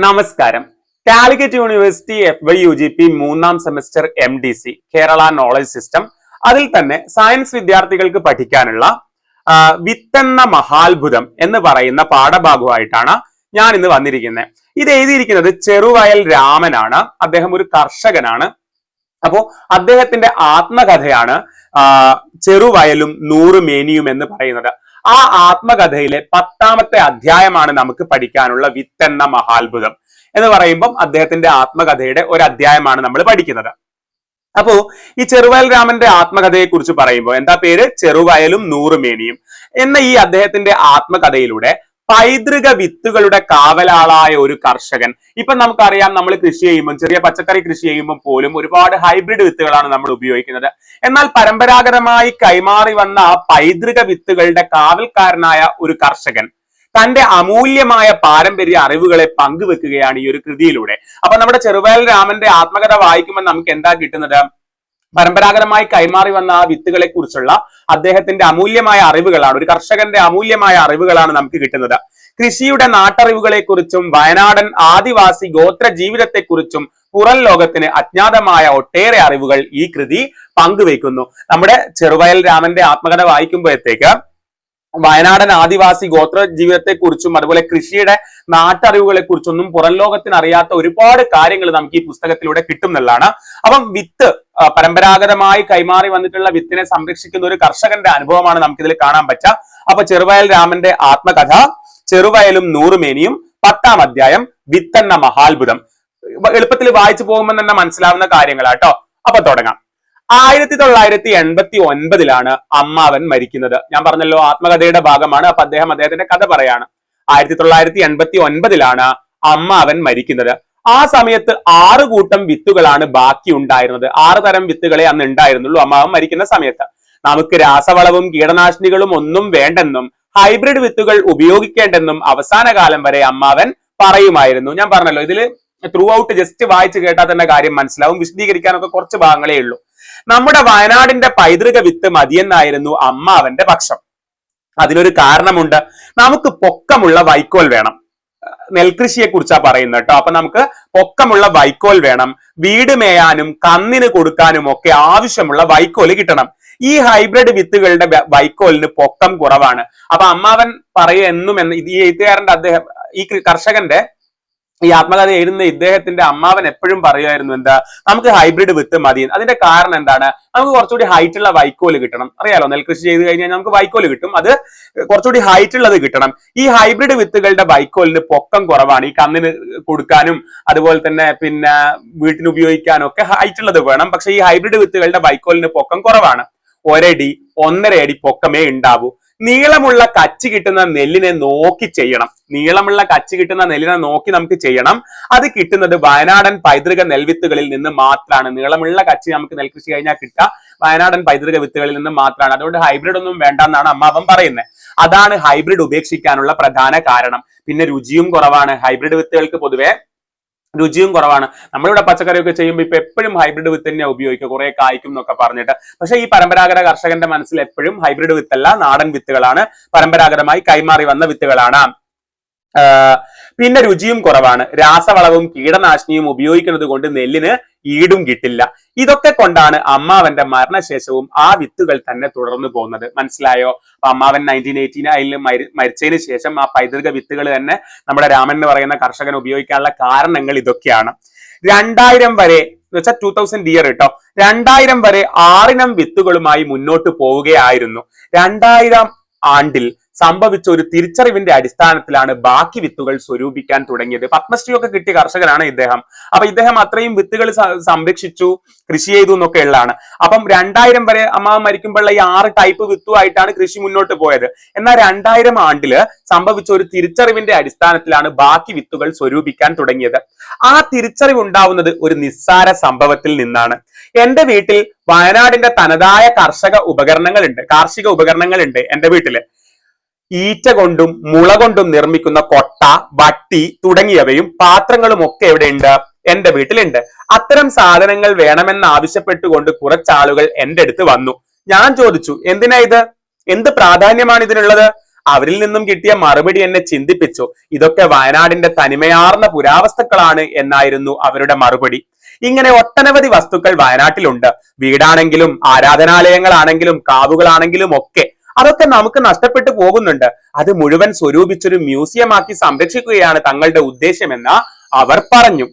നമസ്കാരം. Calicut university F Y U G P മൂന്നാം semester M D C Kerala knowledge system അതിൽ തന്നെ science വിദ്യാർത്ഥികൾക്ക് പഠിക്കാനുള്ള വിത്തെന്ന മഹാത്ഭുതം എന്ന് പറയുന്ന പാഠഭാഗമായിട്ടാണ് ഞാൻ ഇന്ന് വന്നിരിക്കുന്നത്. ഇത് എഴുതിയിരിക്കുന്നത് ചെറുവയൽ രാമനാണ്. അദ്ദേഹം ഒരു കർഷകനാണ്. അപ്പോ അദ്ദേഹത്തിന്റെ ആത്മകഥയാണ് ചെറുവയലും നൂറ് മേനിയും എന്ന് പറയുന്നത്. ആ ആത്മകഥയിലെ പത്താമത്തെ അധ്യായമാണ് നമുക്ക് പഠിക്കാനുള്ള വിത്തെന്ന മഹാത്ഭുതം എന്ന് പറയുമ്പം അദ്ദേഹത്തിന്റെ ആത്മകഥയുടെ ഒരു അധ്യായമാണ് നമ്മൾ പഠിക്കുന്നത്. അപ്പോ ഈ ചെറുവയൽ രാമന്റെ ആത്മകഥയെ കുറിച്ച് പറയുമ്പോൾ എന്താ പേര്? ചെറുവയലും നൂറുമേനിയും എന്ന ഈ അദ്ദേഹത്തിന്റെ ആത്മകഥയിലൂടെ പൈതൃക വിത്തുകളുടെ കാവലാളായ ഒരു കർഷകൻ. ഇപ്പൊ നമുക്കറിയാം നമ്മൾ കൃഷി ചെയ്യുമ്പോൾ ചെറിയ പച്ചക്കറി കൃഷി ചെയ്യുമ്പോൾ പോലും ഒരുപാട് ഹൈബ്രിഡ് വിത്തുകളാണ് നമ്മൾ ഉപയോഗിക്കുന്നത്. എന്നാൽ പരമ്പരാഗതമായി കൈമാറി വന്ന ആ പൈതൃക വിത്തുകളുടെ കാവൽക്കാരനായ ഒരു കർഷകൻ തന്റെ അമൂല്യമായ പാരമ്പര്യ അറിവുകളെ പങ്കുവെക്കുകയാണ് ഈ ഒരു കൃതിയിലൂടെ. അപ്പൊ നമ്മുടെ ചെറുവയൽ രാമന്റെ ആത്മകഥ വായിക്കുമ്പോൾ നമുക്ക് എന്താ കിട്ടുന്നത്? പരമ്പരാഗതമായി കൈമാറി വന്ന ആ വിത്തുകളെ കുറിച്ചുള്ള അദ്ദേഹത്തിന്റെ അമൂല്യമായ അറിവുകളാണ് ഒരു കർഷകന്റെ അമൂല്യമായ അറിവുകളാണ് നമുക്ക് കിട്ടുന്നത്. കൃഷിയുടെ നാട്ടറിവുകളെ കുറിച്ചും വയനാടൻ ആദിവാസി ഗോത്ര ജീവിതത്തെക്കുറിച്ചും പുറം ലോകത്തിന് അജ്ഞാതമായ ഒട്ടേറെ അറിവുകൾ ഈ കൃതി പങ്കുവെക്കുന്നു നമ്മുടെ ചെറുവയൽ രാമന്റെ ആത്മകഥ വായിക്കുമ്പോഴത്തേക്ക് വയനാടൻ ആദിവാസി ഗോത്ര ജീവിതത്തെ കുറിച്ചും അതുപോലെ കൃഷിയുടെ നാട്ടറിവുകളെ കുറിച്ചൊന്നും പുറം ലോകത്തിന് അറിയാത്ത ഒരുപാട് കാര്യങ്ങൾ നമുക്ക് ഈ പുസ്തകത്തിലൂടെ കിട്ടും എന്നുള്ളതാണ് അപ്പം വിത്ത് പരമ്പരാഗതമായി കൈമാറി വന്നിട്ടുള്ള വിത്തിനെ സംരക്ഷിക്കുന്ന ഒരു കർഷകന്റെ അനുഭവമാണ് നമുക്കിതിൽ കാണാൻ പറ്റുക. അപ്പൊ ചെറുവയൽ രാമന്റെ ആത്മകഥ ചെറുവയലും നൂറുമേനിയും പത്താം അധ്യായം വിത്തെന്ന മഹാത്ഭുതം. എളുപ്പത്തിൽ വായിച്ചു പോകുമ്പോൾ തന്നെ മനസ്സിലാവുന്ന കാര്യങ്ങളാട്ടോ. അപ്പൊ തുടങ്ങാം. ആയിരത്തി തൊള്ളായിരത്തി എൺപത്തി ഒൻപതിലാണ് അമ്മാവൻ മരിക്കുന്നത്. ഞാൻ പറഞ്ഞല്ലോ ആത്മകഥയുടെ ഭാഗമാണ് അപ്പൊ അദ്ദേഹം അദ്ദേഹത്തിന്റെ കഥ പറയാണ്. ആയിരത്തി തൊള്ളായിരത്തി എൺപത്തി ഒൻപതിലാണ് അമ്മാവൻ മരിക്കുന്നത്. ആ സമയത്ത് ആറ് കൂട്ടം വിത്തുകളാണ് ബാക്കി ഉണ്ടായിരുന്നത്. ആറ് തരം വിത്തുകളെ അന്ന് ഉണ്ടായിരുന്നുള്ളൂ അമ്മാവൻ മരിക്കുന്ന സമയത്ത്. നമുക്ക് രാസവളവും കീടനാശിനികളും ഒന്നും വേണ്ടെന്നും ഹൈബ്രിഡ് വിത്തുകൾ ഉപയോഗിക്കേണ്ടെന്നും അവസാന കാലം വരെ അമ്മാവൻ പറയുമായിരുന്നു. ഞാൻ പറഞ്ഞല്ലോ ഇതിൽ ത്രൂ ഔട്ട് ജസ്റ്റ് വായിച്ചു കേട്ടാൽ തന്നെ കാര്യം മനസ്സിലാവും. വിശദീകരിക്കാനൊക്കെ കുറച്ച് ഭാഗങ്ങളേ ഉള്ളൂ. നമ്മുടെ വയനാടിന്റെ പൈതൃക വിത്ത് മതിയെന്നായിരുന്നു അമ്മാവന്റെ പക്ഷം. അതിനൊരു കാരണമുണ്ട്. നമുക്ക് പൊക്കമുള്ള വൈക്കോൽ വേണം. നെൽകൃഷിയെ കുറിച്ചാ പറയുന്നത് കേട്ടോ. അപ്പൊ നമുക്ക് പൊക്കമുള്ള വൈക്കോൽ വേണം. വീട് മേയാനും കന്നിന് കൊടുക്കാനും ഒക്കെ ആവശ്യമുള്ള വൈക്കോൽ കിട്ടണം. ഈ ഹൈബ്രിഡ് വിത്തുകളുടെ വൈക്കോലിന് പൊക്കം കുറവാണ്. അപ്പൊ അമ്മാവൻ എന്നും എന്ന് ഈ എഴുത്തുകാരന്റെ അദ്ദേഹം ഈ കർഷകന്റെ ഈ ആത്മകഥ എഴുതുന്ന ഇദ്ദേഹത്തിന്റെ അമ്മാവൻ എപ്പോഴും പറയുമായിരുന്നു എന്താ നമുക്ക് ഹൈബ്രിഡ് വിത്ത് മതി. അതിന്റെ കാരണം എന്താണ്? നമുക്ക് കുറച്ചുകൂടി ഹൈറ്റ് ഉള്ള വൈക്കോൽ കിട്ടണം. അറിയാലോ നെൽകൃഷി ചെയ്ത് കഴിഞ്ഞാൽ നമുക്ക് വൈക്കോൽ കിട്ടും. അത് കുറച്ചുകൂടി ഹൈറ്റ് ഉള്ളത് കിട്ടണം. ഈ ഹൈബ്രിഡ് വിത്തുകളുടെ വൈക്കോലിന് പൊക്കം കുറവാണ്. ഈ കന്നിന് കൊടുക്കാനും അതുപോലെ തന്നെ പിന്നെ വീട്ടിന് ഉപയോഗിക്കാനും ഒക്കെ ഹൈറ്റ് ഉള്ളത് വേണം. പക്ഷെ ഈ ഹൈബ്രിഡ് വിത്തുകളുടെ വൈക്കോലിന് പൊക്കം കുറവാണ്. ഒരടി ഒന്നര അടി പൊക്കമേ ഉണ്ടാവൂ. നീളമുള്ള കച്ചി കിട്ടുന്ന നെല്ലിനെ നോക്കി ചെയ്യണം. നീളമുള്ള കച്ചി കിട്ടുന്ന നെല്ലിനെ നോക്കി നമുക്ക് ചെയ്യണം. അത് കിട്ടുന്നത് വയനാടൻ പൈതൃക നെൽവിത്തുകളിൽ നിന്ന് മാത്രമാണ് നീളമുള്ള കച്ചി നമുക്ക് നെൽകൃഷി കഴിഞ്ഞാൽ കിട്ടുക. വയനാടൻ പൈതൃക വിത്തുകളിൽ നിന്ന് മാത്രമാണ് അതുകൊണ്ട് ഹൈബ്രിഡ് ഒന്നും വേണ്ട എന്നാണ് അമ്മാവൻ പറയുന്നത് അതാണ് ഹൈബ്രിഡ് ഉപേക്ഷിക്കാനുള്ള പ്രധാന കാരണം. പിന്നെ രുചിയും കുറവാണ്. ഹൈബ്രിഡ് വിത്തുകൾക്ക് പൊതുവെ രുചിയും കുറവാണ്. നമ്മളിവിടെ പച്ചക്കറിയൊക്കെ ചെയ്യുമ്പോൾ ഇപ്പൊ എപ്പോഴും ഹൈബ്രിഡ് വിത്ത് തന്നെ ഉപയോഗിക്കുക. കുറെ കായ്ക്കും എന്നൊക്കെ പറഞ്ഞിട്ട്. പക്ഷേ ഈ പരമ്പരാഗത കർഷകന്റെ മനസ്സിൽ എപ്പോഴും ഹൈബ്രിഡ് വിത്തല്ല നാടൻ വിത്തുകളാണ് പരമ്പരാഗതമായി കൈമാറി വന്ന വിത്തുകളാണ് പിന്നെ രുചിയും കുറവാണ്. രാസവളവും കീടനാശിനിയും ഉപയോഗിക്കുന്നത് കൊണ്ട് നെല്ലിന് ഈടും കിട്ടില്ല. ഇതൊക്കെ കൊണ്ടാണ് അമ്മാവന്റെ മരണശേഷവും ആ വിത്തുകൾ തന്നെ തുടർന്നു പോകുന്നത്. മനസ്സിലായോ? അപ്പൊ അമ്മാവൻ നയന്റീൻ എയ്റ്റീൻ അതിൽ മരിച്ചതിന് ശേഷം ആ പൈതൃക വിത്തുകൾ തന്നെ നമ്മുടെ രാമൻ എന്ന് പറയുന്ന കർഷകൻ ഉപയോഗിക്കാനുള്ള കാരണങ്ങൾ ഇതൊക്കെയാണ്. രണ്ടായിരം വരെ വെച്ചാൽ ടൂ തൗസൻഡ് ഇയർ കേട്ടോ രണ്ടായിരം വരെ ആറിനം വിത്തുകളുമായി മുന്നോട്ട് പോവുകയായിരുന്നു. രണ്ടായിരം ആണ്ടിൽ സംഭവിച്ച ഒരു തിരിച്ചറിവിന്റെ അടിസ്ഥാനത്തിലാണ് ബാക്കി വിത്തുകൾ സ്വരൂപിക്കാൻ തുടങ്ങിയത്. പത്മശ്രീ ഒക്കെ കിട്ടിയ കർഷകനാണ് ഇദ്ദേഹം. അപ്പൊ ഇദ്ദേഹം അത്രയും വിത്തുകൾ സംരക്ഷിച്ചു കൃഷി ചെയ്തു എന്നൊക്കെ ഉള്ളതാണ്. അപ്പം രണ്ടായിരം വരെ അമ്മ മരിക്കുമ്പോഴുള്ള ഈ ആറ് ടൈപ്പ് വിത്തുമായിട്ടാണ് കൃഷി മുന്നോട്ട് പോയത്. എന്നാൽ രണ്ടായിരം ആണ്ടിൽ സംഭവിച്ച ഒരു തിരിച്ചറിവിന്റെ അടിസ്ഥാനത്തിലാണ് ബാക്കി വിത്തുകൾ സ്വരൂപിക്കാൻ തുടങ്ങിയത്. ആ തിരിച്ചറിവ് ഉണ്ടാവുന്നത് ഒരു നിസ്സാര സംഭവത്തിൽ നിന്നാണ്. എന്റെ വീട്ടിൽ വയനാടിന്റെ തനതായ കർഷക ഉപകരണങ്ങളുണ്ട് കാർഷിക ഉപകരണങ്ങളുണ്ട് എന്റെ വീട്ടിൽ. ഈറ്റ കൊണ്ടും മുള കൊണ്ടും നിർമ്മിക്കുന്ന കൊട്ട വട്ടി തുടങ്ങിയവയും പാത്രങ്ങളും ഒക്കെ എവിടെയുണ്ട്? എന്റെ വീട്ടിലുണ്ട്. അത്തരം സാധനങ്ങൾ വേണമെന്ന് ആവശ്യപ്പെട്ടുകൊണ്ട് കുറച്ചാളുകൾ എന്റെ അടുത്ത് വന്നു. ഞാൻ ചോദിച്ചു എന്തിനാ ഇത്? എന്ത് പ്രാധാന്യമാണ് ഇതിനുള്ളത്? അവരിൽ നിന്നും കിട്ടിയ മറുപടി എന്നെ ചിന്തിപ്പിച്ചു. ഇതൊക്കെ വയനാടിന്റെ തനിമയാർന്ന പുരാവസ്തുക്കളാണ് എന്നായിരുന്നു അവരുടെ മറുപടി. ഇങ്ങനെ ഒട്ടനവധി വസ്തുക്കൾ വയനാട്ടിലുണ്ട്. വീടാണെങ്കിലും ആരാധനാലയങ്ങളാണെങ്കിലും കാവുകളാണെങ്കിലും ഒക്കെ അതൊക്കെ നമുക്ക് നഷ്ടപ്പെട്ടു പോകുന്നുണ്ട്. അത് മുഴുവൻ സ്വരൂപിച്ചൊരു മ്യൂസിയമാക്കി സംരക്ഷിക്കുകയാണ് തങ്ങളുടെ ഉദ്ദേശമെന്ന് അവർ പറഞ്ഞു.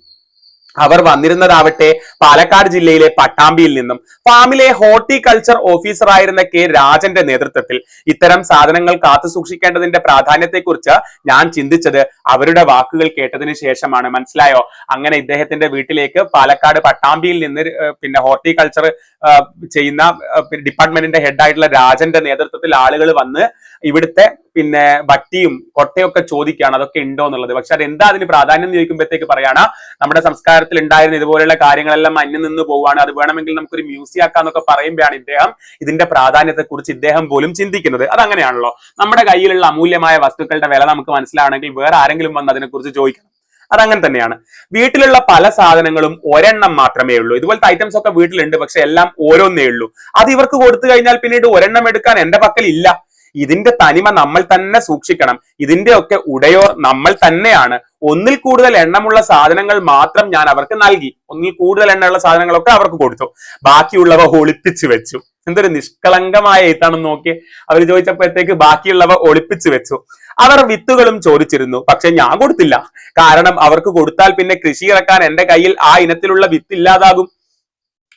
അവർ വന്നിരുന്നതാവട്ടെ പാലക്കാട് ജില്ലയിലെ പട്ടാമ്പിയിൽ നിന്നും. ഫാമിലെ ഹോർട്ടിക്കൾച്ചർ ഓഫീസറായിരുന്ന കെ രാജന്റെ നേതൃത്വത്തിൽ ഇത്തരം സാധനങ്ങൾ കാത്തു സൂക്ഷിക്കേണ്ടതിന്റെ പ്രാധാന്യത്തെക്കുറിച്ച് ഞാൻ ചിന്തിച്ചത് അവരുടെ വാക്കുകൾ കേട്ടതിന് ശേഷമാണ്. മനസ്സിലായോ? അങ്ങനെ ഇദ്ദേഹത്തിന്റെ വീട്ടിലേക്ക് പാലക്കാട് പട്ടാമ്പിയിൽ നിന്ന് പിന്നെ ഹോർട്ടിക്കൾച്ചർ ചെയ്യുന്ന ഡിപ്പാർട്ട്മെന്റിന്റെ ഹെഡ് ആയിട്ടുള്ള രാജന്റെ നേതൃത്വത്തിൽ ആളുകൾ വന്ന് ഇവിടുത്തെ പിന്നെ വട്ടിയും കൊട്ടയൊക്കെ ചോദിക്കുകയാണ് അതൊക്കെ ഉണ്ടോ എന്നുള്ളത്. പക്ഷെ അത് എന്താ അതിന് പ്രാധാന്യം ചോദിക്കുമ്പോഴത്തേക്ക് പറയാണ് നമ്മുടെ സംസ്കാരത്തിൽ ഉണ്ടായിരുന്ന ഇതുപോലെയുള്ള കാര്യങ്ങളെല്ലാം അന്യം നിന്ന് പോവുകയാണ്. അത് വേണമെങ്കിൽ നമുക്കൊരു മ്യൂസിയം ആക്കാന്നൊക്കെ പറയുമ്പോഴാണ് ഇദ്ദേഹം ഇതിന്റെ പ്രാധാന്യത്തെ കുറിച്ച് ഇദ്ദേഹം പോലും ചിന്തിക്കുന്നത്. അത് അങ്ങനെയാണല്ലോ നമ്മുടെ കയ്യിലുള്ള അമൂല്യമായ വസ്തുക്കളുടെ വില നമുക്ക് മനസ്സിലാണെങ്കിൽ വേറെ ആരെങ്കിലും വന്ന് അതിനെക്കുറിച്ച് ചോദിക്കണം. അതങ്ങനെ തന്നെയാണ്. വീട്ടിലുള്ള പല സാധനങ്ങളും ഒരെണ്ണം മാത്രമേ ഉള്ളൂ. ഇതുപോലത്തെ ഐറ്റംസ് ഒക്കെ വീട്ടിലുണ്ട് പക്ഷെ എല്ലാം ഓരോന്നേ ഉള്ളൂ. അത് ഇവർക്ക് കൊടുത്തു കഴിഞ്ഞാൽ പിന്നീട് ഒരെണ്ണം എടുക്കാൻ എന്റെ പക്കൽ ഇല്ല ഇതിന്റെ തനിമ നമ്മൾ തന്നെ സൂക്ഷിക്കണം. ഇതിന്റെ ഒക്കെ ഉടയോർ നമ്മൾ തന്നെയാണ്. ഒന്നിൽ കൂടുതൽ എണ്ണമുള്ള സാധനങ്ങൾ മാത്രം ഞാൻ അവർക്ക് നൽകി. ഒന്നിൽ കൂടുതൽ എണ്ണമുള്ള സാധനങ്ങളൊക്കെ അവർക്ക് കൊടുത്തു. ബാക്കിയുള്ളവ ഒളിപ്പിച്ചു വെച്ചു. എന്തൊരു നിഷ്കളങ്കമായ എഴുത്താണെന്ന് നോക്കി അവർ ചോദിച്ചപ്പോഴത്തേക്ക് ബാക്കിയുള്ളവ ഒളിപ്പിച്ചു വെച്ചു. അവർ വിത്തുകളും ചോദിച്ചിരുന്നു. പക്ഷെ ഞാൻ കൊടുത്തില്ല. കാരണം അവർക്ക് കൊടുത്താൽ പിന്നെ കൃഷി ഇറക്കാൻ എന്റെ കയ്യിൽ ആ ഇനത്തിലുള്ള വിത്ത് ഇല്ലാതാകും.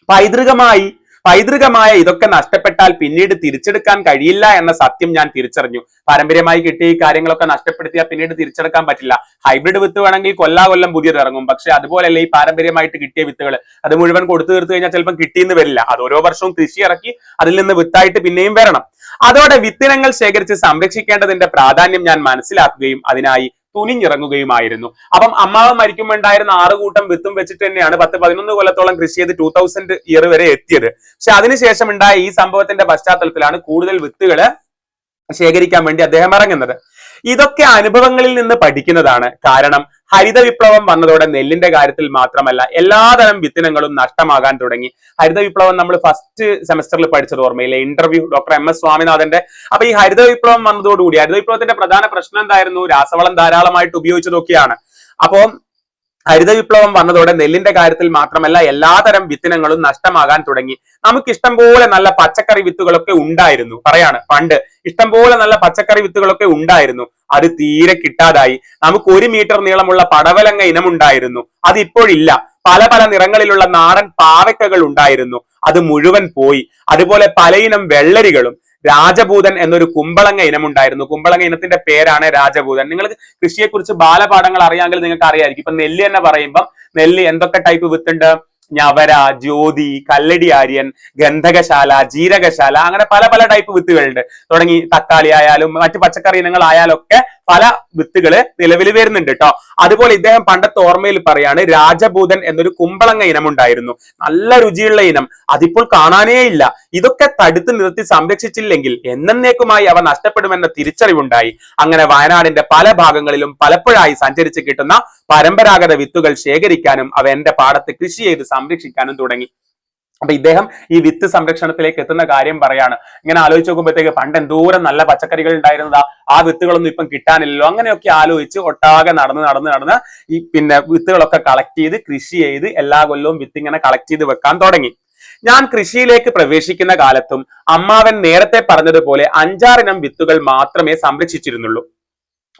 പൈതൃകമായി പൈതൃകമായ ഇതൊക്കെ നഷ്ടപ്പെട്ടാൽ പിന്നീട് തിരിച്ചെടുക്കാൻ കഴിയില്ല എന്ന സത്യം ഞാൻ തിരിച്ചറിഞ്ഞു. പാരമ്പര്യമായി കിട്ടിയ ഈ കാര്യങ്ങളൊക്കെ നഷ്ടപ്പെടുത്തിയാൽ പിന്നീട് തിരിച്ചെടുക്കാൻ പറ്റില്ല. ഹൈബ്രിഡ് വിത്ത് വേണമെങ്കിൽ കൊല്ലാ കൊല്ലം പുതിയത് ഇറങ്ങും. പക്ഷെ അതുപോലെയല്ല ഈ പാരമ്പര്യമായിട്ട് കിട്ടിയ വിത്തുകൾ അത് മുഴുവൻ കൊടുത്തു തീർത്തു കഴിഞ്ഞാൽ ചിലപ്പോൾ കിട്ടിയെന്ന് വരില്ല. അത് ഓരോ വർഷവും കൃഷി ഇറക്കി അതിൽ നിന്ന് വിത്തായിട്ട് പിന്നെയും വരണം. അതോടെ വിത്തിനങ്ങൾ ശേഖരിച്ച് സംരക്ഷിക്കേണ്ടതിന്റെ പ്രാധാന്യം ഞാൻ മനസ്സിലാക്കുകയും അതിനായി തുനിഞ്ഞിറങ്ങുകയുമായിരുന്നു. അപ്പം അമ്മാവൻ മരിക്കുമ്പോൾ ഉണ്ടായിരുന്ന ആറ് കൂട്ടം വിത്തും വെച്ചിട്ട് തന്നെയാണ് പത്ത് പതിനൊന്ന് കൊല്ലത്തോളം കൃഷി ചെയ്ത് ടൂ തൗസൻഡ് ഇയർ വരെ എത്തിയത്. പക്ഷെ അതിനുശേഷം ഉണ്ടായ ഈ സംഭവത്തിന്റെ പശ്ചാത്തലത്തിലാണ് കൂടുതൽ വിത്തുകൾ ശേഖരിക്കാൻ വേണ്ടി അദ്ദേഹം ഇറങ്ങുന്നത്. ഇതൊക്കെ അനുഭവങ്ങളിൽ നിന്ന് പഠിക്കുന്നതാണ്. കാരണം ഹരിത വിപ്ലവം വന്നതോടെ നെല്ലിന്റെ കാര്യത്തിൽ മാത്രമല്ല എല്ലാതരം വിത്തിനങ്ങളും നഷ്ടമാകാൻ തുടങ്ങി. ഹരിത വിപ്ലവം നമ്മൾ ഫസ്റ്റ് സെമസ്റ്ററിൽ പഠിച്ചത് ഓർമ്മയില്ലേ? ഇന്റർവ്യൂ ഡോക്ടർ എം എസ് സ്വാമിനാഥന്റെ. അപ്പൊ ഈ ഹരിത വിപ്ലവം വന്നതോടുകൂടി ഹരിത വിപ്ലവത്തിന്റെ പ്രധാന പ്രശ്നം എന്തായിരുന്നു? രാസവളം ധാരാളമായിട്ട് ഉപയോഗിച്ചതൊക്കെയാണ്. അപ്പോൾ ഹരിത വിപ്ലവം വന്നതോടെ നെല്ലിന്റെ കാര്യത്തിൽ മാത്രമല്ല എല്ലാതരം വിത്തിനങ്ങളും നഷ്ടമാകാൻ തുടങ്ങി. നമുക്ക് ഇഷ്ടം പോലെ നല്ല പച്ചക്കറി വിത്തുകളൊക്കെ ഉണ്ടായിരുന്നു. പറയാണ് പണ്ട് ഇഷ്ടം പോലെ നല്ല പച്ചക്കറി വിത്തുകളൊക്കെ ഉണ്ടായിരുന്നു. അത് തീരെ കിട്ടാതായി. നമുക്ക് ഒരു മീറ്റർ നീളമുള്ള പടവലങ്ങ ഇനമുണ്ടായിരുന്നു. അത് ഇപ്പോഴില്ല പല പല നിറങ്ങളിലുള്ള നാടൻ പാവയ്ക്കകൾ ഉണ്ടായിരുന്നു. അത് മുഴുവൻ പോയി. അതുപോലെ പലയിനം വെള്ളരികളും രാജഭൂതൻ എന്നൊരു കുമ്പളങ്ങ ഇനമുണ്ടായിരുന്നു. കുമ്പളങ്ങ ഇനത്തിന്റെ പേരാണ് രാജഭൂതൻ. നിങ്ങൾക്ക് കൃഷിയെക്കുറിച്ച് ബാലപാഠങ്ങൾ അറിയാമെങ്കിൽ നിങ്ങൾക്ക് അറിയായിരിക്കും. ഇപ്പൊ നെല്ല് എന്ന് പറയുമ്പോൾ നെല്ല് എന്തൊക്കെ ടൈപ്പ് വിത്തുണ്ട്? ഞവര ജ്യോതി കല്ലടി ആര്യൻ ഗന്ധകശാല ജീരകശാല അങ്ങനെ പല പല ടൈപ്പ് വിത്തുകളുണ്ട്. തുടങ്ങി തക്കാളി ആയാലും മറ്റു പച്ചക്കറി ഇനങ്ങൾ ആയാലും ഒക്കെ പല വിത്തുകൾ നിലവിൽ വരുന്നുണ്ട് കേട്ടോ അതുപോലെ ഇദ്ദേഹം പണ്ടത്തെ ഓർമ്മയിൽ പറയാണ് രാജഭൂതൻ എന്നൊരു കുമ്പളങ്ങ ഇനം ഉണ്ടായിരുന്നു. നല്ല രുചിയുള്ള ഇനം. അതിപ്പോൾ കാണാനേ ഇല്ല. ഇതൊക്കെ തടുത്തു നിർത്തി സംരക്ഷിച്ചില്ലെങ്കിൽ എന്നേക്കുമായി അവ നഷ്ടപ്പെടുമെന്ന തിരിച്ചറിവുണ്ടായി. അങ്ങനെ വയനാടിന്റെ പല ഭാഗങ്ങളിലും പലപ്പോഴായി സഞ്ചരിച്ച് കിട്ടുന്ന പരമ്പരാഗത വിത്തുകൾ ശേഖരിക്കാനും അവ എന്റെ പാടത്ത് കൃഷി ചെയ്ത് സംരക്ഷിക്കാനും തുടങ്ങി. അപ്പൊ ഇദ്ദേഹം ഈ വിത്ത് സംരക്ഷണത്തിലേക്ക് എത്തുന്ന കാര്യം പറയാണ്. ഇങ്ങനെ ആലോചിച്ച് നോക്കുമ്പോഴത്തേക്ക് പണ്ട് എന്തോരം നല്ല പച്ചക്കറികൾ ഉണ്ടായിരുന്നതാ. ആ വിത്തുകളൊന്നും ഇപ്പം കിട്ടാനില്ലല്ലോ. അങ്ങനെയൊക്കെ ആലോചിച്ച് ഒട്ടാകെ നടന്ന് നടന്ന് നടന്ന് ഈ പിന്നെ വിത്തുകളൊക്കെ കളക്ട് ചെയ്ത് കൃഷി ചെയ്ത് എല്ലാ കൊല്ലവും വിത്ത് ഇങ്ങനെ കളക്ട് ചെയ്ത് വെക്കാൻ തുടങ്ങി. ഞാൻ കൃഷിയിലേക്ക് പ്രവേശിക്കുന്ന കാലത്തും അമ്മാവൻ നേരത്തെ പറഞ്ഞതുപോലെ അഞ്ചാറിനം വിത്തുകൾ മാത്രമേ സംരക്ഷിച്ചിരുന്നുള്ളൂ.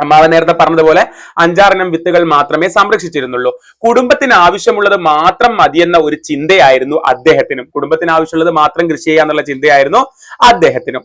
അമ്മാവൻ നേരത്തെ പറഞ്ഞതുപോലെ അഞ്ചാറിനം വിത്തുകൾ മാത്രമേ സംരക്ഷിച്ചിരുന്നുള്ളൂ. കുടുംബത്തിന് ആവശ്യമുള്ളത് മാത്രം മതിയെന്ന ഒരു ചിന്തയായിരുന്നു അദ്ദേഹത്തിനും. കുടുംബത്തിന് ആവശ്യമുള്ളത് മാത്രം കൃഷി ചെയ്യാന്നുള്ള ചിന്തയായിരുന്നു അദ്ദേഹത്തിനും.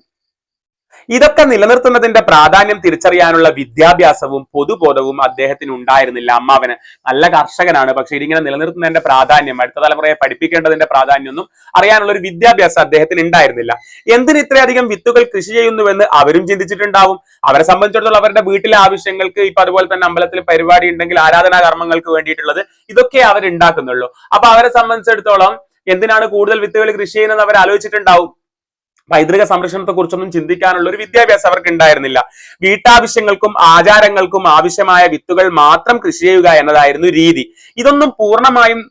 ഇതൊക്കെ നിലനിർത്തുന്നതിന്റെ പ്രാധാന്യം തിരിച്ചറിയാനുള്ള വിദ്യാഭ്യാസവും പൊതുബോധവും അദ്ദേഹത്തിന് ഉണ്ടായിരുന്നില്ല. അമ്മാവന് നല്ല കർഷകനാണ്. പക്ഷെ ഇതിങ്ങനെ നിലനിർത്തുന്നതിന്റെ പ്രാധാന്യം അടുത്ത തലമുറയെ പഠിപ്പിക്കേണ്ടതിന്റെ പ്രാധാന്യമൊന്നും അറിയാനുള്ള ഒരു വിദ്യാഭ്യാസം അദ്ദേഹത്തിന് ഉണ്ടായിരുന്നില്ല. എന്തിന് ഇത്രയധികം വിത്തുകൾ കൃഷി ചെയ്യുന്നുവെന്ന് അവരും ചിന്തിച്ചിട്ടുണ്ടാവും. അവരെ സംബന്ധിച്ചിടത്തോളം അവരുടെ വീട്ടിലെ ആവശ്യങ്ങൾക്ക് ഇപ്പൊ അതുപോലെ തന്നെ അമ്പലത്തിൽ പരിപാടി ഉണ്ടെങ്കിൽ ആരാധനാ കർമ്മങ്ങൾക്ക് വേണ്ടിയിട്ടുള്ളത് ഇതൊക്കെ അവരുണ്ടാക്കുന്നുള്ളൂ അപ്പൊ അവരെ സംബന്ധിച്ചിടത്തോളം എന്തിനാണ് കൂടുതൽ വിത്തുകൾ കൃഷി ചെയ്യുന്നത് അവർ ആലോചിച്ചിട്ടുണ്ടാവും? പൈതൃക സംരക്ഷണത്തെ കുറിച്ചൊന്നും ചിന്തിക്കാനുള്ള ഒരു വിദ്യാഭ്യാസം അവർക്ക് ഉണ്ടായിരുന്നില്ല. വീട്ടാവശ്യങ്ങൾക്കും ആചാരങ്ങൾക്കും ആവശ്യമായ വിത്തുകൾ മാത്രം കൃഷി ചെയ്യുക എന്നതായിരുന്നു രീതി. ഇതൊന്നും പൂർണമായും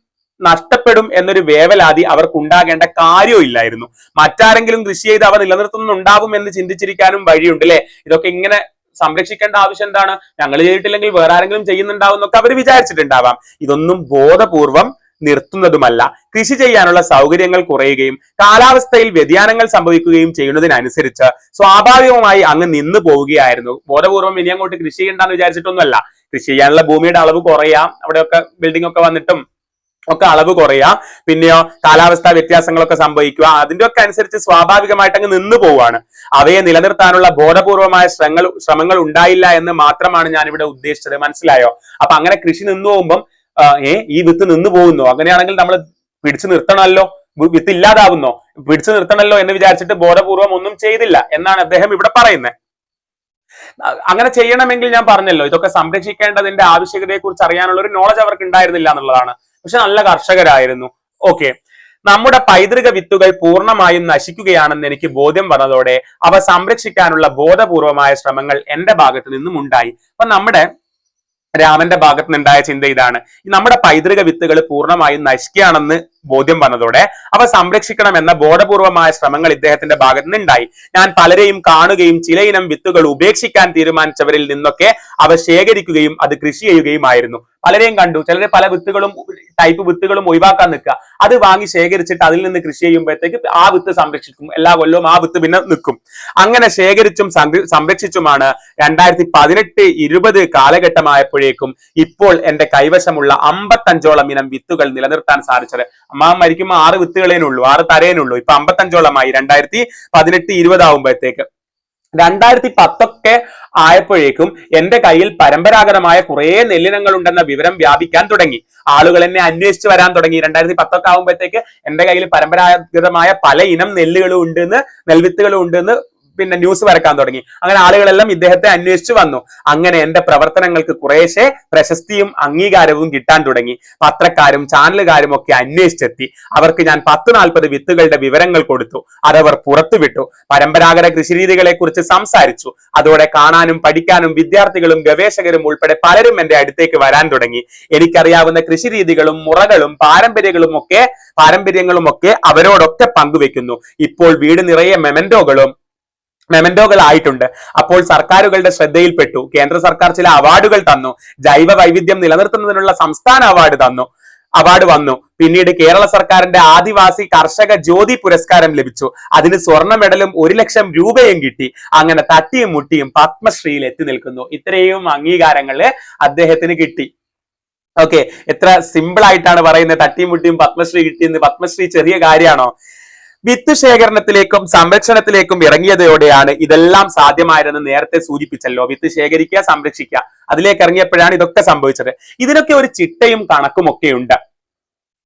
നഷ്ടപ്പെടും എന്നൊരു വേവലാതി അവർക്ക് ഉണ്ടാകേണ്ട കാര്യമില്ലായിരുന്നു മറ്റാരെങ്കിലും കൃഷി ചെയ്ത് അവ നിലനിർത്തുന്നുണ്ടാവും എന്ന് ചിന്തിച്ചിരിക്കാനും വഴിയുണ്ട് അല്ലെ ഇതൊക്കെ ഇങ്ങനെ സംരക്ഷിക്കേണ്ട ആവശ്യം എന്താണ്? ഞങ്ങൾ ചെയ്തിട്ടില്ലെങ്കിൽ വേറെ ആരെങ്കിലും ചെയ്യുന്നുണ്ടാവും എന്നൊക്കെ അവർ വിചാരിച്ചിട്ടുണ്ടാവാം. ഇതൊന്നും ബോധപൂർവം നിർത്തുന്നതുമല്ല. കൃഷി ചെയ്യാനുള്ള സൗകര്യങ്ങൾ കുറയുകയും കാലാവസ്ഥയിൽ വ്യതിയാനങ്ങൾ സംഭവിക്കുകയും ചെയ്യുന്നതിനനുസരിച്ച് സ്വാഭാവികമായി അങ്ങ് നിന്നു പോവുകയായിരുന്നു. ബോധപൂർവം ഇനി അങ്ങോട്ട് കൃഷി ചെയ്യണ്ടെന്ന് വിചാരിച്ചിട്ടൊന്നുമല്ല. കൃഷി ചെയ്യാനുള്ള ഭൂമിയുടെ അളവ് കുറയാം. അവിടെയൊക്കെ ബിൽഡിംഗ് ഒക്കെ വന്നിട്ടും ഒക്കെ അളവ് കുറയാ. പിന്നെയോ കാലാവസ്ഥാ വ്യത്യാസങ്ങളൊക്കെ സംഭവിക്കുക. അതിന്റെ ഒക്കെ അനുസരിച്ച് സ്വാഭാവികമായിട്ട് അങ്ങ് നിന്നു പോവുകയാണ്. അവയെ നിലനിർത്താനുള്ള ബോധപൂർവമായ ശ്രമങ്ങൾ ശ്രമങ്ങൾ ഉണ്ടായില്ല എന്ന് മാത്രമാണ് ഞാൻ ഇവിടെ ഉദ്ദേശിച്ചത്. മനസ്സിലായോ? അപ്പൊ അങ്ങനെ കൃഷി നിന്നു പോകുമ്പം ഈ വിത്ത് നിന്ന് പോകുന്നു? അങ്ങനെയാണെങ്കിൽ നമ്മൾ പിടിച്ചു നിർത്തണമല്ലോ? വിത്ത് ഇല്ലാതാവുന്നോ? പിടിച്ചു നിർത്തണല്ലോ എന്ന് വിചാരിച്ചിട്ട് ബോധപൂർവം ഒന്നും ചെയ്തില്ല എന്നാണ് അദ്ദേഹം ഇവിടെ പറയുന്നത് അങ്ങനെ ചെയ്യണമെങ്കിൽ ഞാൻ പറഞ്ഞല്ലോ ഇതൊക്കെ സംരക്ഷിക്കേണ്ടതിന്റെ ആവശ്യകതയെ കുറിച്ച് അറിയാനുള്ള ഒരു നോളജ് അവർക്ക് ഉണ്ടായിരുന്നില്ല എന്നുള്ളതാണ്. പക്ഷെ നല്ല കർഷകരായിരുന്നു. ഓക്കെ. നമ്മുടെ പൈതൃക വിത്തുകൾ പൂർണമായും നശിക്കുകയാണെന്ന് എനിക്ക് ബോധ്യം വന്നതോടെ അവ സംരക്ഷിക്കാനുള്ള ബോധപൂർവമായ ശ്രമങ്ങൾ എന്റെ ഭാഗത്ത് നിന്നും ഉണ്ടായി. അപ്പൊ നമ്മുടെ രാമന്റെ ഭാഗത്ത് നിന്നുണ്ടായ ചിന്ത ഇതാണ്. നമ്മുടെ പൈതൃക വിത്തുകൾ പൂർണമായും നശിക്കുകയാണെന്ന് ബോധ്യം വന്നതോടെ അവ സംരക്ഷിക്കണം എന്ന ബോധപൂർവമായ ശ്രമങ്ങൾ ഇദ്ദേഹത്തിന്റെ ഭാഗത്ത് നിന്നുണ്ടായി. ഞാൻ പലരെയും കാണുകയും ചിലയിനം വിത്തുകൾ ഉപേക്ഷിക്കാൻ തീരുമാനിച്ചവരിൽ നിന്നൊക്കെ അവ ശേഖരിക്കുകയും അത് കൃഷി ചെയ്യുകയുമായിരുന്നു. പലരെയും കണ്ടു. ചിലർ പല വിത്തുകളും ടൈപ്പ് വിത്തുകളും ഒഴിവാക്കാൻ നിൽക്കുക. അത് വാങ്ങി ശേഖരിച്ചിട്ട് അതിൽ നിന്ന് കൃഷി ചെയ്യുമ്പോഴത്തേക്ക് ആ വിത്ത് സംരക്ഷിക്കും. എല്ലാ കൊല്ലവും ആ വിത്ത് പിന്നെ നിൽക്കും. അങ്ങനെ ശേഖരിച്ചും സംര- സംരക്ഷിച്ചുമാണ് രണ്ടായിരത്തി പതിനെട്ട് ഇരുപത് കാലഘട്ടമായപ്പോഴേക്കും ഇപ്പോൾ എന്റെ കൈവശമുള്ള അമ്പത്തഞ്ചോളം ഇനം വിത്തുകൾ നിലനിർത്താൻ സാധിച്ചത്. അമ്മ മരിക്കുമ്പോൾ ആറ് വിത്തുകളേനുള്ളൂ ആറ് തരേനുള്ളൂ. ഇപ്പൊ അമ്പത്തഞ്ചോളമായി രണ്ടായിരത്തി പതിനെട്ട് ഇരുപതാവുമ്പോഴത്തേക്ക് രണ്ടായിരത്തി പത്തൊക്കെ ആയപ്പോഴേക്കും എന്റെ കയ്യിൽ പരമ്പരാഗതമായ കുറെ നെല്ലിനങ്ങൾ ഉണ്ടെന്ന വിവരം വ്യാപിക്കാൻ തുടങ്ങി. ആളുകൾ എന്നെ അന്വേഷിച്ചു വരാൻ തുടങ്ങി. രണ്ടായിരത്തി പത്തൊക്കെ ആകുമ്പോഴത്തേക്ക് എന്റെ കയ്യിൽ പരമ്പരാഗതമായ പല ഇനം നെല്ലുകളും ഉണ്ടെന്ന് നെൽവിത്തുകളും ഉണ്ടെന്ന് പിന്നെ ന്യൂസ് വരക്കാൻ തുടങ്ങി. അങ്ങനെ ആളുകളെല്ലാം ഇദ്ദേഹത്തെ അന്വേഷിച്ചു വന്നു. അങ്ങനെ എന്റെ പ്രവർത്തനങ്ങൾക്ക് കുറേശ്ശെ പ്രശസ്തിയും അംഗീകാരവും കിട്ടാൻ തുടങ്ങി. പത്രക്കാരും ചാനലുകാരും ഒക്കെ അന്വേഷിച്ചെത്തി. അവർക്ക് ഞാൻ പത്ത് നാൽപ്പത് വിത്തുകളുടെ വിവരങ്ങൾ കൊടുത്തു. അതവർ പുറത്തുവിട്ടു. പരമ്പരാഗത കൃഷിരീതികളെ കുറിച്ച് സംസാരിച്ചു. അതോടെ കാണാനും പഠിക്കാനും വിദ്യാർത്ഥികളും ഗവേഷകരും ഉൾപ്പെടെ പലരും എന്റെ അടുത്തേക്ക് വരാൻ തുടങ്ങി. എനിക്കറിയാവുന്ന കൃഷിരീതികളും മുറകളും പാരമ്പര്യങ്ങളും ഒക്കെ പാരമ്പര്യങ്ങളും ഒക്കെ അവരോടൊക്കെ പങ്കുവെക്കുന്നു. ഇപ്പോൾ വീട് നിറയെ മെമന്റോകളും മെമന്റോകൾ ആയിട്ടുണ്ട് അപ്പോൾ സർക്കാരുകളുടെ ശ്രദ്ധയിൽപ്പെട്ടു. കേന്ദ്ര സർക്കാർ ചില അവാർഡുകൾ തന്നു. ജൈവ വൈവിധ്യം നിലനിർത്തുന്നതിനുള്ള സംസ്ഥാന അവാർഡ് തന്നു. അവാർഡ് വന്നു. പിന്നീട് കേരള സർക്കാരിന്റെ ആദിവാസി കർഷക ജ്യോതി പുരസ്കാരം ലഭിച്ചു. അതിന് സ്വർണ മെഡലും ഒരു ലക്ഷം രൂപയും കിട്ടി. അങ്ങനെ തട്ടിയും മുട്ടിയും പത്മശ്രീയിൽ എത്തി നിൽക്കുന്നു. ഇത്രയും അംഗീകാരങ്ങൾ അദ്ദേഹത്തിന് കിട്ടി. ഓക്കെ എത്ര സിമ്പിൾ ആയിട്ടാണ് പറയുന്നത്. തട്ടിയും മുട്ടിയും പത്മശ്രീ കിട്ടിയെന്ന്. പത്മശ്രീ ചെറിയ കാര്യമാണോ? വിത്ത് ശേഖരണത്തിലേക്കും സംരക്ഷണത്തിലേക്കും ഇറങ്ങിയതോടെയാണ് ഇതെല്ലാം സാധ്യമായതെന്ന് നേരത്തെ സൂചിപ്പിച്ചല്ലോ. വിത്ത് ശേഖരിക്കുക സംരക്ഷിക്കുക. അതിലേക്ക് ഇറങ്ങിയപ്പോഴാണ് ഇതൊക്കെ സംഭവിച്ചത്. ഇതിനൊക്കെ ഒരു ചിട്ടയും കണക്കും ഒക്കെ ഉണ്ട്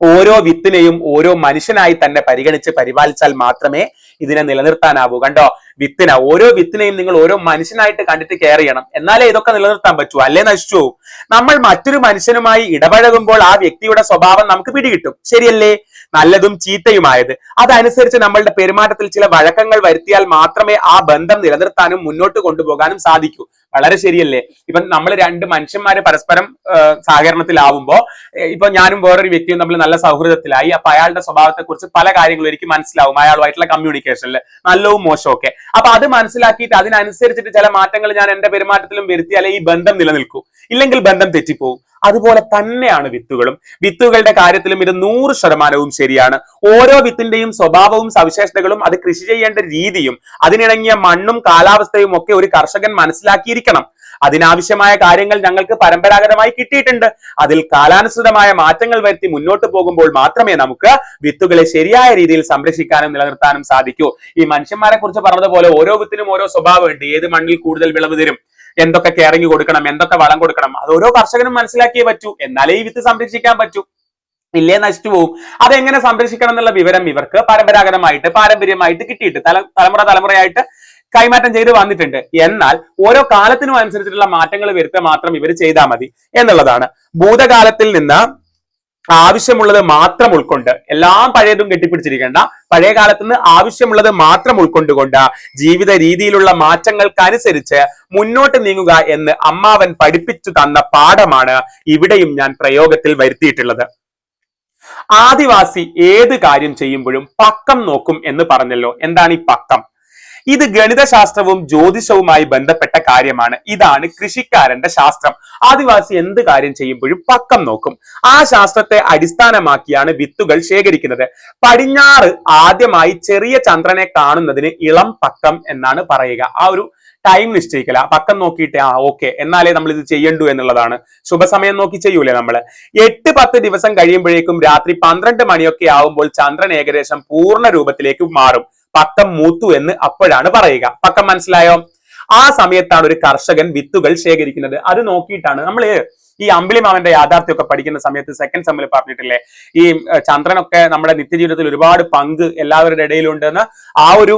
ഓരോ വിത്തിനെയും ഓരോ മനുഷ്യനായി തന്നെ പരിഗണിച്ച് പരിപാലിച്ചാൽ മാത്രമേ ഇതിനെ നിലനിർത്താനാവൂ. കണ്ടോ? വിത്തിന. ഓരോ വിത്തിനെയും നിങ്ങൾ ഓരോ മനുഷ്യനായിട്ട് കണ്ടിട്ട് കെയർ ചെയ്യണം. എന്നാലേ ഇതൊക്കെ നിലനിർത്താൻ പറ്റൂ. അല്ലേ നശിച്ചു? നമ്മൾ മറ്റൊരു മനുഷ്യനുമായി ഇടപഴകുമ്പോൾ ആ വ്യക്തിയുടെ സ്വഭാവം നമുക്ക് പിടികിട്ടും. ശരിയല്ലേ? നല്ലതും ചീത്തയുമായത്. അതനുസരിച്ച് നമ്മളുടെ പെരുമാറ്റത്തിൽ ചില വഴക്കങ്ങൾ വരുത്തിയാൽ മാത്രമേ ആ ബന്ധം നിലനിർത്താനും മുന്നോട്ട് കൊണ്ടുപോകാനും സാധിക്കൂ. വളരെ ശരിയല്ലേ? ഇപ്പൊ നമ്മൾ രണ്ട് മനുഷ്യന്മാര് പരസ്പരം സഹകരണത്തിലാവുമ്പോ ഇപ്പൊ ഞാനും വേറൊരു വ്യക്തിയും നമ്മൾ നല്ല സൗഹൃദത്തിലായി. അപ്പൊ അയാളുടെ സ്വഭാവത്തെ കുറിച്ച് പല കാര്യങ്ങളും എനിക്ക് മനസ്സിലാവും. അയാളുമായിട്ടുള്ള കമ്മ്യൂണിക്കേഷനിൽ നല്ലവും മോശവും ഒക്കെ അപ്പൊ അത് മനസ്സിലാക്കിയിട്ട് അതിനനുസരിച്ചിട്ട് ചില മാറ്റങ്ങൾ ഞാൻ എന്റെ പെരുമാറ്റത്തിലും വരുത്തിയാലേ ഈ ബന്ധം നിലനിൽക്കൂ. ഇല്ലെങ്കിൽ ബന്ധം തെറ്റിപ്പോവും. അതുപോലെ തന്നെയാണ് വിത്തുകളും. വിത്തുകളുടെ കാര്യത്തിലും ഇത് നൂറ് ശതമാനവും ശരിയാണ്. ഓരോ വിത്തിന്റെയും സ്വഭാവവും സവിശേഷതകളും അത് കൃഷി ചെയ്യേണ്ട രീതിയും അതിനിണങ്ങിയ മണ്ണും കാലാവസ്ഥയും ഒക്കെ ഒരു കർഷകൻ മനസ്സിലാക്കിയിരിക്കണം. അതിനാവശ്യമായ കാര്യങ്ങൾ ഞങ്ങൾക്ക് പരമ്പരാഗതമായി കിട്ടിയിട്ടുണ്ട്. അതിൽ കാലാനുസൃതമായ മാറ്റങ്ങൾ വരുത്തി മുന്നോട്ട് പോകുമ്പോൾ മാത്രമേ നമുക്ക് വിത്തുകളെ ശരിയായ രീതിയിൽ സംരക്ഷിക്കാനും നിലനിർത്താനും സാധിക്കൂ. ഈ മനുഷ്യന്മാരെ കുറിച്ച് പറഞ്ഞതുപോലെ ഓരോ വിത്തിനും ഓരോ സ്വഭാവമുണ്ട്. ഏത് മണ്ണിൽ കൂടുതൽ വിളവ് തരും? എന്തൊക്കെ കെയറിങ് കൊടുക്കണം എന്തൊക്കെ വളം കൊടുക്കണം അത് ഓരോ കർഷകനും മനസ്സിലാക്കിയേ പറ്റൂ. എന്നാലേ ഈ വിത്ത് സംരക്ഷിക്കാൻ പറ്റൂ. ഇല്ലേ നശിച്ചു പോവും. അതെങ്ങനെ സംരക്ഷിക്കണം എന്നുള്ള വിവരം ഇവർക്ക് പരമ്പരാഗതമായിട്ട് പാരമ്പര്യമായിട്ട് കിട്ടിയിട്ട് തല തലമുറ തലമുറയായിട്ട് കൈമാറ്റം ചെയ്ത് വന്നിട്ടുണ്ട്. എന്നാൽ ഓരോ കാലത്തിനും അനുസരിച്ചിട്ടുള്ള മാറ്റങ്ങൾ വരുത്തുക മാത്രം ഇവർ ചെയ്താൽ മതി എന്നുള്ളതാണ്. ഭൂതകാലത്തിൽ നിന്ന് ആവശ്യമുള്ളത് മാത്രം ഉൾക്കൊണ്ട് എല്ലാം പഴയതും കെട്ടിപ്പിടിച്ചിരിക്കേണ്ട. പഴയ കാലത്ത് നിന്ന് ആവശ്യമുള്ളത് മാത്രം ഉൾക്കൊണ്ടുകൊണ്ട് ജീവിത രീതിയിലുള്ള മാറ്റങ്ങൾക്കനുസരിച്ച് മുന്നോട്ട് നീങ്ങുക എന്ന് അമ്മാവൻ പഠിപ്പിച്ചു തന്ന പാഠമാണ് ഇവിടെയും ഞാൻ പ്രയോഗത്തിൽ വരുത്തിയിട്ടുള്ളത്. ആദിവാസി ഏത് കാര്യം ചെയ്യുമ്പോഴും പക്കം നോക്കും എന്ന് പറഞ്ഞല്ലോ. എന്താണ് ഈ പക്കം? ഇത് ഗണിതശാസ്ത്രവും ജ്യോതിഷവുമായി ബന്ധപ്പെട്ട കാര്യമാണ്. ഇതാണ് കൃഷിക്കാരന്റെ ശാസ്ത്രം. ആദിവാസി എന്ത് കാര്യം ചെയ്യുമ്പോഴും പക്കം നോക്കും. ആ ശാസ്ത്രത്തെ അടിസ്ഥാനമാക്കിയാണ് വിത്തുകൾ ശേഖരിക്കുന്നത്. പടിഞ്ഞാറ് ആദ്യമായി ചെറിയ ചന്ദ്രനെ കാണുന്നതിന് ഇളം പക്കം എന്നാണ് പറയുക. ആ ഒരു ടൈം നിശ്ചയിക്കല. പക്കം നോക്കിയിട്ട് ആ ഓക്കെ എന്നാലേ നമ്മൾ ഇത് ചെയ്യണ്ടു എന്നുള്ളതാണ്. ശുഭസമയം നോക്കി ചെയ്യൂലേ നമ്മൾ എട്ട് പത്ത് ദിവസം കഴിയുമ്പോഴേക്കും രാത്രി പന്ത്രണ്ട് മണിയൊക്കെ ആവുമ്പോൾ ചന്ദ്രൻ ഏകദേശം പൂർണ രൂപത്തിലേക്ക് മാറും. പക്കം മൂത്തു എന്ന് അപ്പോഴാണ് പറയുക. പക്കം മനസ്സിലായോ? ആ സമയത്താണ് ഒരു കർഷകൻ വിത്തുകൾ ശേഖരിക്കുന്നത്. അത് നോക്കിയിട്ടാണ് നമ്മൾ ഈ അമ്പിളിമാവന്റെ യാഥാർത്ഥ്യമൊക്കെ പഠിക്കുന്ന സമയത്ത് സെക്കൻഡ് സെമ്മിൽ പറഞ്ഞിട്ടില്ലേ? ഈ ചന്ദ്രനൊക്കെ നമ്മുടെ നിത്യജീവിതത്തിൽ ഒരുപാട് പങ്ക് എല്ലാവരുടെ ഇടയിലുണ്ടെന്ന് ആ ഒരു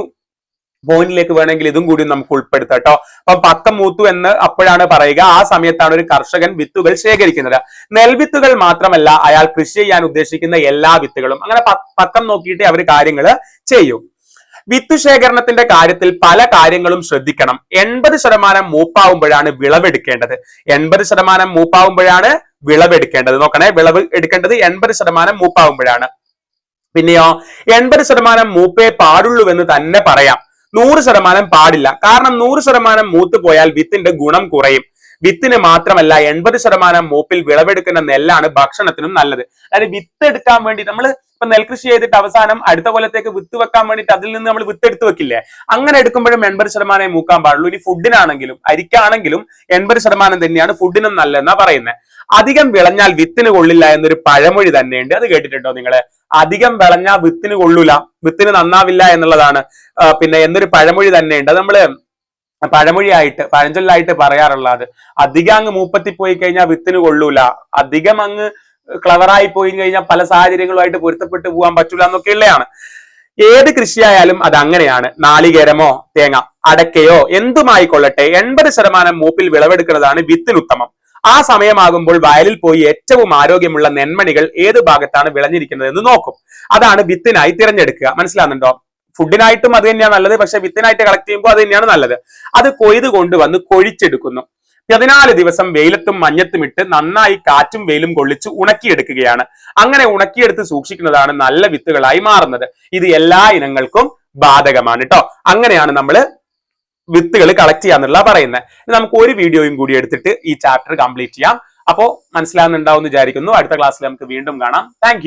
പോയിന്റിലേക്ക് വേണമെങ്കിൽ ഇതും കൂടി നമുക്ക് ഉൾപ്പെടുത്താം കേട്ടോ. അപ്പൊ പക്കം മൂത്തു എന്ന് അപ്പോഴാണ് പറയുക. ആ സമയത്താണ് ഒരു കർഷകൻ വിത്തുകൾ ശേഖരിക്കുന്നത്. നെൽവിത്തുകൾ മാത്രമല്ല അയാൾ കൃഷി ചെയ്യാൻ ഉദ്ദേശിക്കുന്ന എല്ലാ വിത്തുകളും. അങ്ങനെ പക്കം നോക്കിയിട്ട് അവർ കാര്യങ്ങൾ ചെയ്യും. വിത്തു ശേഖരണത്തിന്റെ കാര്യത്തിൽ പല കാര്യങ്ങളും ശ്രദ്ധിക്കണം. എൺപത് ശതമാനം മൂപ്പാവുമ്പോഴാണ് വിളവെടുക്കേണ്ടത്. എൺപത് ശതമാനം മൂപ്പാവുമ്പോഴാണ് വിളവെടുക്കേണ്ടത്. നോക്കണേ വിളവ് എടുക്കേണ്ടത് എൺപത് ശതമാനം മൂപ്പാവുമ്പോഴാണ്. പിന്നെയോ എൺപത് ശതമാനം മൂപ്പേ പാടുള്ളൂ എന്ന് തന്നെ പറയാം. നൂറ് ശതമാനം പാടില്ല. കാരണം നൂറ് ശതമാനം മൂത്ത് പോയാൽ വിത്തിന്റെ ഗുണം കുറയും. വിത്തിന് മാത്രമല്ല എൺപത് ശതമാനം മൂപ്പിൽ വിളവെടുക്കുന്ന നെല്ലാണ് ഭക്ഷണത്തിനും നല്ലത്. അതായത് വിത്ത് എടുക്കാൻ വേണ്ടി നമ്മൾ ഇപ്പൊ നെൽകൃഷി ചെയ്തിട്ട് അവസാനം അടുത്ത കൊല്ലത്തേക്ക് വിത്ത് വെക്കാൻ വേണ്ടിയിട്ട് അതിൽ നിന്ന് നമ്മൾ വിത്ത് എടുത്ത് വെക്കില്ലേ? അങ്ങനെ എടുക്കുമ്പോഴും എൺപത് ശതമാനമേ മൂക്കാൻ പാടുള്ളൂ. ഇനി ഫുഡിനാണെങ്കിലും അരിക്കാണെങ്കിലും എൺപത് ശതമാനം തന്നെയാണ് ഫുഡിനും നല്ലതെന്നാ പറയുന്നത് അധികം വിളഞ്ഞാൽ വിത്തിന് കൊള്ളില്ല എന്നൊരു പഴമൊഴി തന്നെയുണ്ട്. അത് കേട്ടിട്ടുണ്ടോ നിങ്ങൾ? അധികം വിളഞ്ഞാൽ വിത്തിന് കൊള്ളൂല വിത്തിന് നന്നാവില്ല എന്നുള്ളതാണ്. പിന്നെ എന്നൊരു പഴമൊഴി തന്നെയുണ്ട്. അത് നമ്മൾ പഴമൊഴിയായിട്ട് പഴഞ്ചൊല്ലായിട്ട് പറയാറുള്ളത്. അധികം അങ്ങ് മൂപ്പത്തി പോയി കഴിഞ്ഞാൽ വിത്തിന് കൊള്ളൂല. അധികം അങ്ങ് ക്ലവറായി പോയി കഴിഞ്ഞാൽ പല സാഹചര്യങ്ങളുമായിട്ട് പൊരുത്തപ്പെട്ട് പോകാൻ പറ്റൂല എന്നൊക്കെയുള്ളതാണ് ഏത് കൃഷിയായാലും അത് അങ്ങനെയാണ്. നാളികേരമോ തേങ്ങ അടക്കയോ എന്തുമായിക്കൊള്ളട്ടെ എൺപത് ശതമാനം മൂപ്പിൽ വിളവെടുക്കുന്നതാണ് വിത്തിനുത്തമം ആ സമയമാകുമ്പോൾ വയലിൽ പോയി ഏറ്റവും ആരോഗ്യമുള്ള നെന്മണികൾ ഏത് ഭാഗത്താണ് വിളഞ്ഞിരിക്കുന്നത് എന്ന് നോക്കും. അതാണ് വിത്തിനായി തിരഞ്ഞെടുക്കുക. മനസ്സിലാകുന്നുണ്ടോ ഫുഡിനായിട്ടും അത് തന്നെയാണ് നല്ലത്. പക്ഷെ വിത്തിനായിട്ട് കളക്ട് ചെയ്യുമ്പോൾ അത് തന്നെയാണ് നല്ലത്. അത് കൊയ്ത് കൊണ്ടുവന്ന് കൊഴിച്ചെടുക്കുന്നു. പതിനാല് ദിവസം വെയിലത്തും മഞ്ഞത്തും ഇട്ട് നന്നായി കാറ്റും വെയിലും കൊള്ളിച്ച് ഉണക്കിയെടുക്കുകയാണ്. അങ്ങനെ ഉണക്കിയെടുത്ത് സൂക്ഷിക്കുന്നതാണ് നല്ല വിത്തുകളായി മാറുന്നത്. ഇത് എല്ലാ ഇനങ്ങൾക്കും ബാധകമാണ് കേട്ടോ അങ്ങനെയാണ് നമ്മൾ വിത്തുകൾ കളക്ട് ചെയ്യാന്നുള്ള പറയുന്നത് നമുക്ക് ഒരു വീഡിയോയും കൂടി എടുത്തിട്ട് ഈ ചാപ്റ്റർ കംപ്ലീറ്റ് ചെയ്യാം. അപ്പോ മനസ്സിലാകുന്നുണ്ടാവും എന്ന് വിചാരിക്കുന്നു. അടുത്ത ക്ലാസ്സിൽ നമുക്ക് വീണ്ടും കാണാം. താങ്ക്